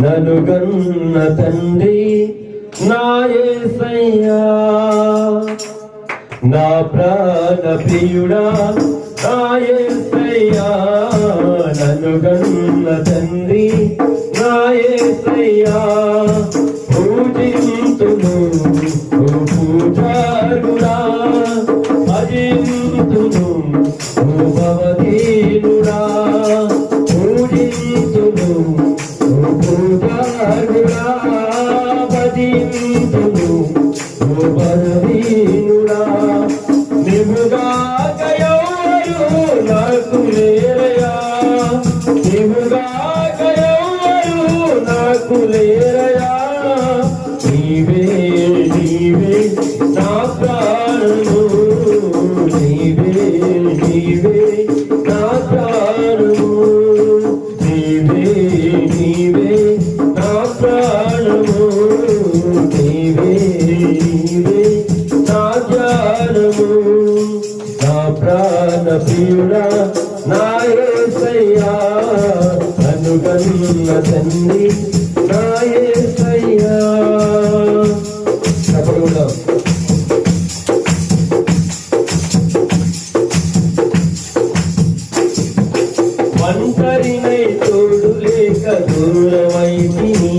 నను గన్న తండ్రి. నా నా ప్రాణ ప్రియుడా. నా గన్న తండ్రి. నా పూజింతును అనుగన్న తండ్రి నా యేసయ్యా ఒంటరినై తోడు లేక దూరమైతిని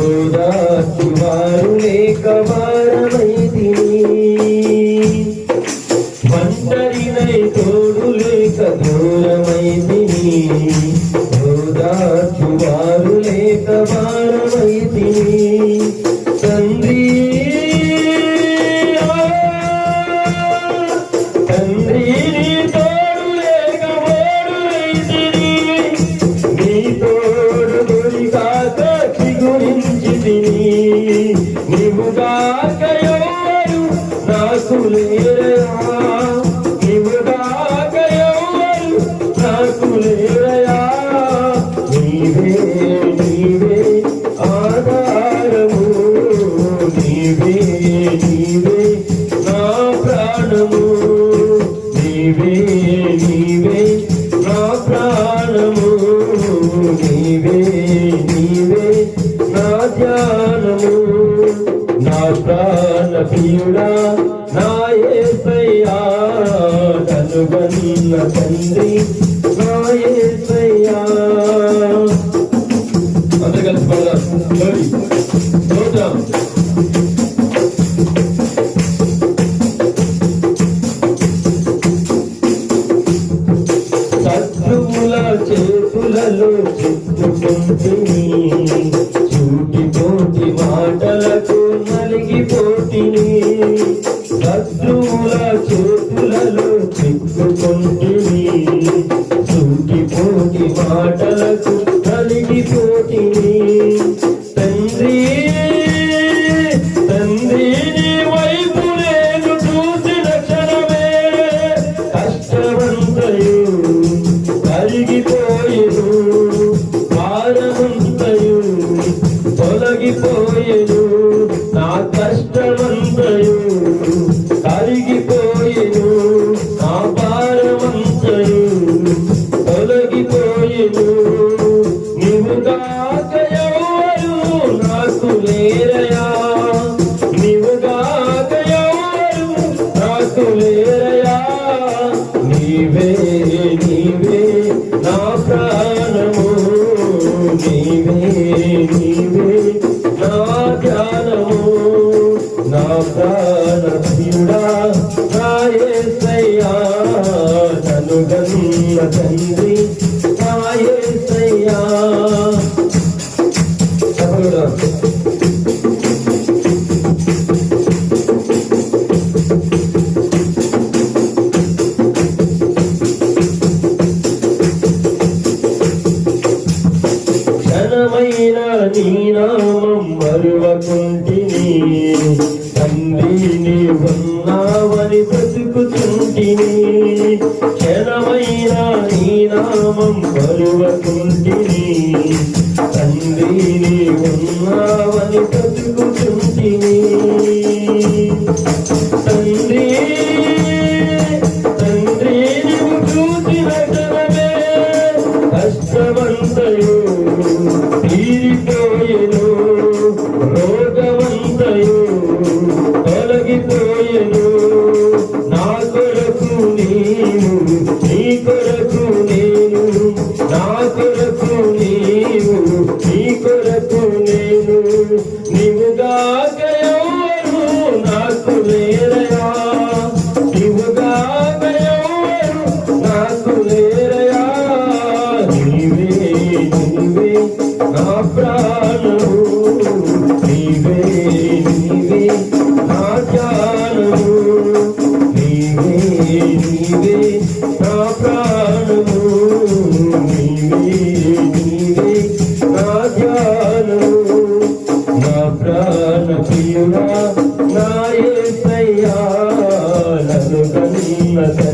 ఓదార్చి వారు లేక వారమైతిని ఒంటరినై తోడు లేక నీవుగాక ఎవరు నాకు ప్రాణ ప్రియుడా నా యేసయ్యా తండ్రి నా అందరు కలిసి పడదాం శత్రువుల చేతులలో చిక్కుకుంటుని నలిగిపోటిని తండ్రి నా ప్రాణ ప్రియుడా నా గన్న తండ్రి నా చెప్పగలరా ఘనమైన నీ నామం మరువకుంటిని తండ్రి నీ ఉన్నావని బ్రతుకుతుంటిని. ఘనమైన నీ నామం మరువకుంటిని తండ్రి నీ ఉన్నావని బ్రతుకుతుంటిని. నాయ నన్ను కన్న